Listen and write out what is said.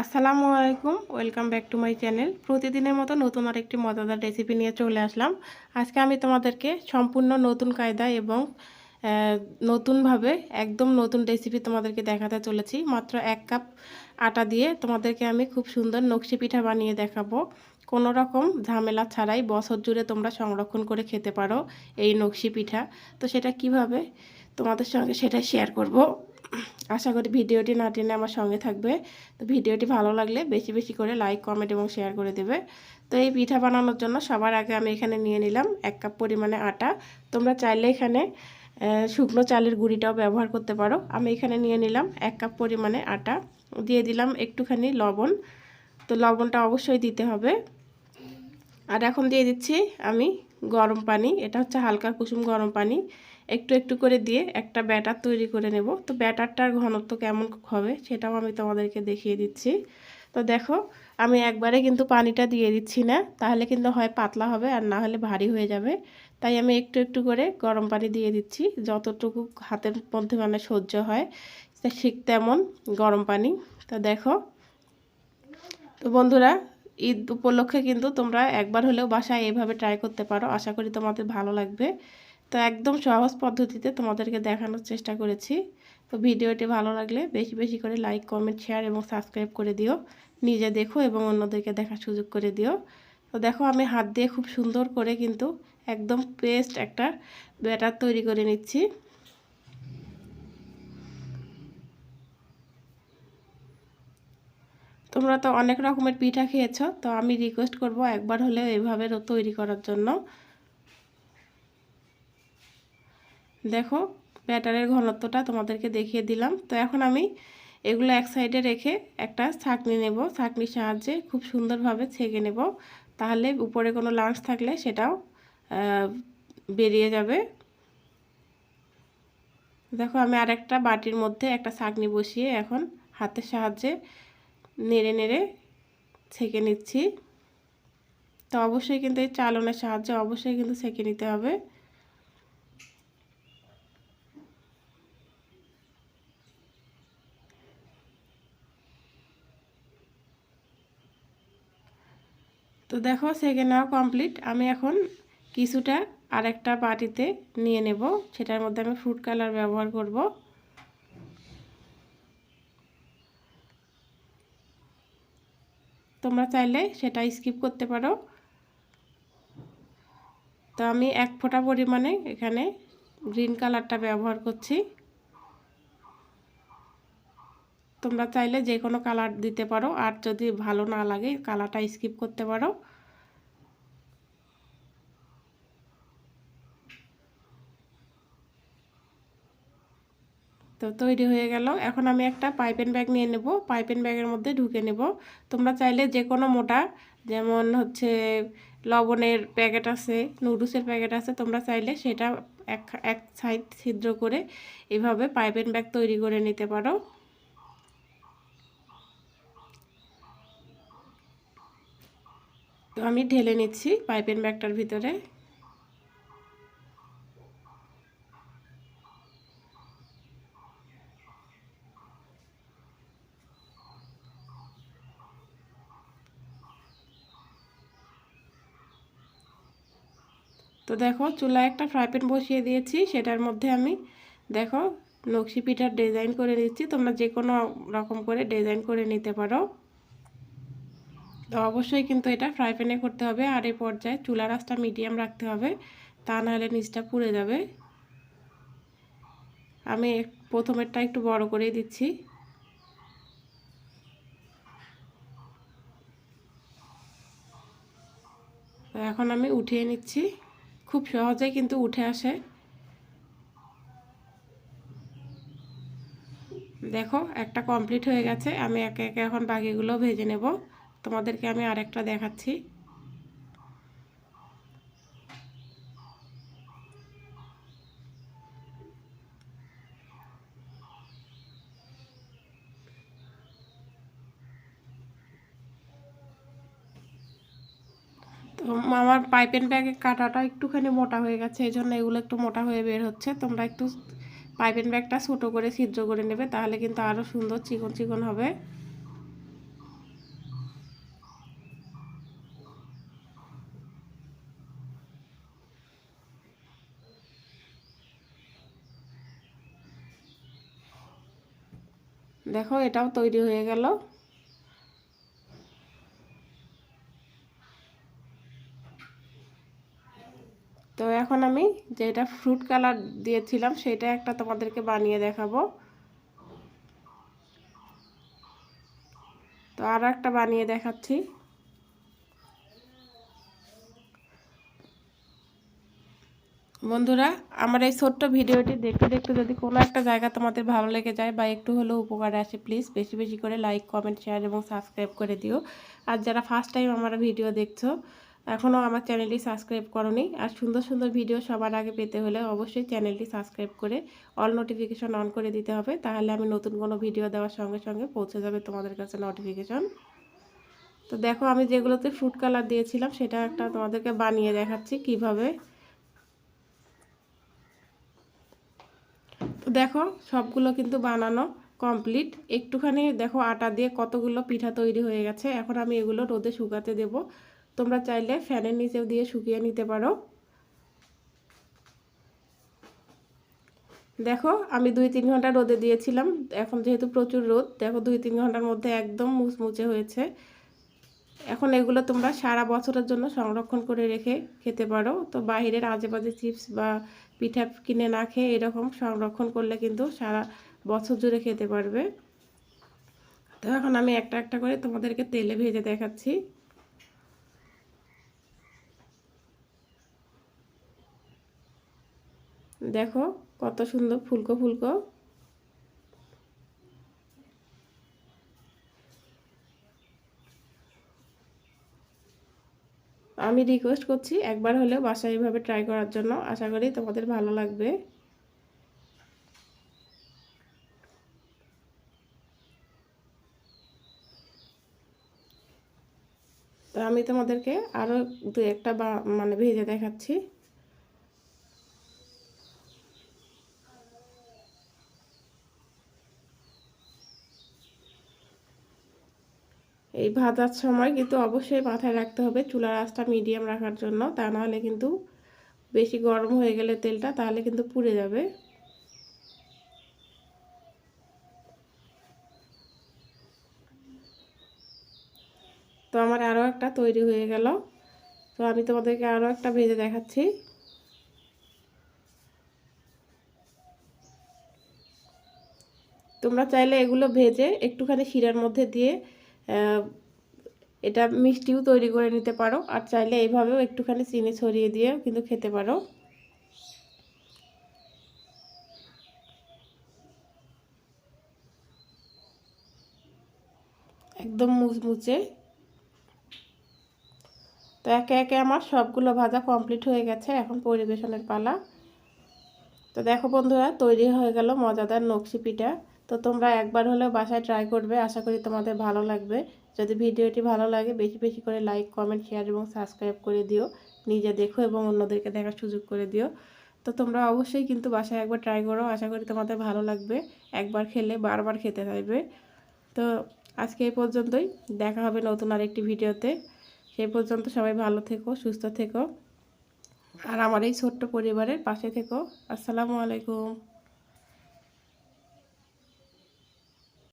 আসসালামু আলাইকুম, welcome back to my channel. প্রতিদিনের মতো নতুন আরেকটি মজাদার রেসিপি নিয়ে চলে আসলাম। আজকে আমি তোমাদেরকে সম্পূর্ণ নতুন কায়দা এবং নতুনভাবে একদম নতুন রেসিপি তোমাদেরকে দেখাতে চলেছি। মাত্র এক কাপ আটা দিয়ে তোমাদেরকে আমি খুব সুন্দর নকশি পিঠা বানিয়ে দেখাবো। কোনো রকম ঝামেলা ছাড়াই বছর জুড়ে তোমরা সংরক্ষণ করে খেতে পারো এই নকশি পিঠা। তো সেটা কীভাবে তোমাদের সঙ্গে সেটা শেয়ার করব। আশা করি ভিডিওটি না টেনে আমার সঙ্গে থাকবে। তো ভিডিওটি ভালো লাগলে বেশি বেশি করে লাইক কমেন্ট এবং শেয়ার করে দেবে। তো এই পিঠা বানানোর জন্য সবার আগে আমি এখানে নিয়ে নিলাম এক কাপ পরিমাণে আটা। তোমরা চাইলে এখানে শুকনো চালের গুঁড়িটাও ব্যবহার করতে পারো। আমি এখানে নিয়ে নিলাম এক কাপ পরিমাণে আটা। দিয়ে দিলাম একটুখানি লবণ। তো লবণটা অবশ্যই দিতে হবে। আর এখন দিয়ে দিচ্ছি আমি গরম পানি, এটা হচ্ছে হালকা কুসুম গরম পানি, একটু একটু করে দিয়ে একটা ব্যাটার তৈরি করে নেব। তো ব্যাটারটার ঘনত্ব কেমন হবে সেটাও আমি তোমাদেরকে দেখিয়ে দিচ্ছি। তো দেখো, আমি একবারে কিন্তু পানিটা দিয়ে দিচ্ছি না, তাহলে কিন্তু হয় পাতলা হবে আর না হলে ভারী হয়ে যাবে। তাই আমি একটু একটু করে গরম পানি দিয়ে দিচ্ছি, যতটুকু হাতের মধ্যে মানে সহ্য হয়, ঠিক তেমন গরম পানি। তো দেখো, তো বন্ধুরা ঈদ উপলক্ষে কিন্তু তোমরা একবার হলেও বাসায় এভাবে ট্রাই করতে পারো। আশা করি তোমাদের ভালো লাগবে। তো একদম সহজ পদ্ধতিতে তোমাদেরকে দেখানোর চেষ্টা করেছি। তো ভিডিওটি ভালো লাগলে বেশি বেশি করে লাইক কমেন্ট শেয়ার এবং সাবস্ক্রাইব করে দিও। নিজে দেখো এবং অন্যদেরকে দেখার সুযোগ করে দিও। তো দেখো আমি হাত দিয়ে খুব সুন্দর করে কিন্তু একদম পেস্ট একটা ব্যাটার তৈরি করে নিচ্ছি। তোমরা তো অনেক রকমের পিঠা খেয়েছো, তো আমি রিকোয়েস্ট করব একবার হলেও এভাবে তৈরি করার জন্য। দেখো, ব্যাটারের ঘনত্বটা তোমাদেরকে দেখিয়ে দিলাম। তো এখন আমি এগুলো এক সাইডে রেখে একটা ছাঁকনি নেব। ছাঁকনির সাহায্যে খুব সুন্দরভাবে ছেঁকে নেব। তাহলে উপরে কোনো লাঞ্চ থাকলে সেটাও বেরিয়ে যাবে। দেখো, আমি আরেকটা বাটির মধ্যে একটা ছাঁকনি বসিয়ে এখন হাতের সাহায্যে নেড়ে নেড়ে ছেঁকে নিচ্ছি। তো অবশ্যই কিন্তু এই চালনের সাহায্যে অবশ্যই কিন্তু ছেঁকে নিতে হবে। তো দেখো সেকে নেওয়া কমপ্লিট আমি এখন কিছুটা আরেকটা বাটিতে নিয়ে নেব। সেটার মধ্যে আমি ফুড কালার ব্যবহার করব। তোমরা চাইলে সেটা স্কিপ করতে পারো। তো আমি এক ফোঁটা পরিমাণে এখানে গ্রিন কালারটা ব্যবহার করছি। তোমরা চাইলে যে কোনো কালার দিতে পারো, আর যদি ভালো না লাগে কালারটা স্কিপ করতে পারো। তো তৈরি হয়ে গেল। এখন আমি একটা পাইপেন ব্যাগ নিয়ে নেব। পাইপেন ব্যাগের মধ্যে ঢুকে নেব। তোমরা চাইলে যে কোনো মোটা, যেমন হচ্ছে লবণের প্যাকেট আছে, নুডলসের প্যাকেট আছে, তোমরা চাইলে সেটা এক এক সাইড ছিদ্র করে এভাবে পাইপেন ব্যাগ তৈরি করে নিতে পারো। তো আমি ঢেলে নিচ্ছি পাইপেন ব্যাগটার ভিতরে। তো দেখো চুলায় একটা ফ্রাই প্যান বসিয়ে দিয়েছি, সেটার মধ্যে আমি দেখো নকশি পিঠার ডিজাইন করে নিচ্ছি। তোমরা যে কোনো রকম করে ডিজাইন করে নিতে পারো। তো অবশ্যই কিন্তু এটা ফ্রাই প্যানে করতে হবে, আর এই পর্যায়ে চুলার আঁচটা মিডিয়াম রাখতে হবে, তা নাহলে নিচটা পুড়ে যাবে। আমি প্রথমেরটা একটু বড় করেই দিচ্ছি। এখন আমি উঠিয়ে নিচ্ছি। খুব সহজে কিন্তু উঠে আসে। দেখো, একটা কমপ্লিট হয়ে গেছে। আমি একে একে এখন বাকিগুলো ভেজে নেব। তোমাদেরকে আমি আরেকটা দেখাচ্ছি। তো আমার পাইপেন ব্যাগের কাটাটা একটুখানি মোটা হয়ে গেছে, এই জন্য এগুলো একটু মোটা হয়ে বের হচ্ছে। তোমরা একটু পাইপেন ব্যাগটা ছোটো করে ছিদ্র করে নেবে, তাহলে কিন্তু আরও সুন্দর চিকন চিকন হবে। দেখো এটাও তৈরি হয়ে গেল। তো এখন আমি যেটা ফ্রুট কালার দিয়েছিলাম সেটা একটা তোমাদেরকে বানিয়ে দেখাবো। তো আরও একটা বানিয়ে দেখাচ্ছি। বন্ধুরা, আমার এই ছোট্ট ভিডিওটি দেখতে দেখতে যদি কোনো একটা জায়গা তোমাদের ভালো লেগে যায় বা একটু হলেও উপকারে আসে প্লিজ বেশি বেশি করে লাইক কমেন্ট শেয়ার এবং সাবস্ক্রাইব করে দিও। আর যারা ফার্স্ট টাইম আমার ভিডিও দেখছ এখনও আমার চ্যানেলটি সাবস্ক্রাইব করনি। আর সুন্দর সুন্দর ভিডিও সবার আগে পেতে হলে অবশ্যই চ্যানেলটি সাবস্ক্রাইব করে অল নোটিফিকেশন অন করে দিতে হবে। তাহলে আমি নতুন কোনো ভিডিও দেওয়ার সঙ্গে সঙ্গে পৌঁছে যাবে তোমাদের কাছে নোটিফিকেশন। তো দেখো, আমি যেগুলোতে ফ্রুট কালার দিয়েছিলাম, সেটা একটা তোমাদেরকে বানিয়ে দেখাচ্ছি কীভাবে। তো দেখো, সবগুলো কিন্তু বানানো কমপ্লিট একটুখানি দেখো, আটা দিয়ে কতগুলো পিঠা তৈরি হয়ে গেছে। এখন আমি এগুলো রোদে শুকাতে দেব। তোমরা চাইলে ফ্যানের নিচেও দিয়ে শুকিয়ে নিতে পারো। দেখো, আমি দুই তিন ঘণ্টা রোদে দিয়েছিলাম। এখন যেহেতু প্রচুর রোদ, দেখো দুই তিন ঘণ্টার মধ্যে একদম মুচমুচে হয়েছে। এখন এগুলো তোমরা সারা বছরের জন্য সংরক্ষণ করে রেখে খেতে পারো। তো বাহিরের আজে বাজে চিপস বা পিঠা কিনে না খেয়ে এরকম সংরক্ষণ করলে কিন্তু সারা বছর জুড়ে খেতে পারবে। তো এখন আমি একটা একটা করে তোমাদেরকে তেলে ভেজে দেখাচ্ছি। দেখো কত সুন্দর ফুলকো ফুলকো। আমি রিকোয়েস্ট করছি একবার হলেও বাসায় এইভাবে ট্রাই করার জন্য। আশা করি তোমাদের ভালো লাগবে। তো আমি তোমাদেরকে আরও দু একটা বা মানে ভেজে দেখাচ্ছি। এই ভাজার সময় কিন্তু অবশ্যই মাথায় রাখতে হবে, চুলার আঁচটা মিডিয়াম রাখার জন্য। তা নাহলে কিন্তু বেশি গরম হয়ে গেলে তেলটা তাহলে কিন্তু পুড়ে যাবে। তো আমার আরও একটা তৈরি হয়ে গেল। তো আমি তোমাদেরকে আরও একটা ভেজে দেখাচ্ছি। তোমরা চাইলে এগুলো ভেজে একটুখানি শিরার মধ্যে দিয়ে এটা মিষ্টিও তৈরি করে নিতে পারো, আর চাইলে এইভাবেও একটুখানি চিনি ছড়িয়ে দিয়েও কিন্তু খেতে পারো। একদম মুচমুচে। তো একে একে আমার সবগুলো ভাজা কমপ্লিট হয়ে গেছে, এখন পরিবেশনের পালা। তো দেখো বন্ধুরা, তৈরি হয়ে গেল মজাদার নকশি পিঠা। তো তোমরা একবার হলেও বাসায় ট্রাই করবে, আশা করি তোমাদের ভালো লাগবে। যদি ভিডিওটি ভালো লাগে, বেশি বেশি করে লাইক কমেন্ট শেয়ার এবং সাবস্ক্রাইব করে দিও। নিজে দেখো এবং অন্যদেরকে দেখার সুযোগ করে দিও। তো তোমরা অবশ্যই কিন্তু বাসায় একবার ট্রাই করো। আশা করি তোমাদের ভালো লাগবে। একবার খেলে বারবার খেতে চাইবে তো আজকে এই পর্যন্তই। দেখা হবে নতুন আরেকটি ভিডিওতে। সেই পর্যন্ত সবাই ভালো থেকো, সুস্থ থেকো। আর আমার এই ছোট্ট পরিবারের পাশে থেকো। আসসালামু আলাইকুম।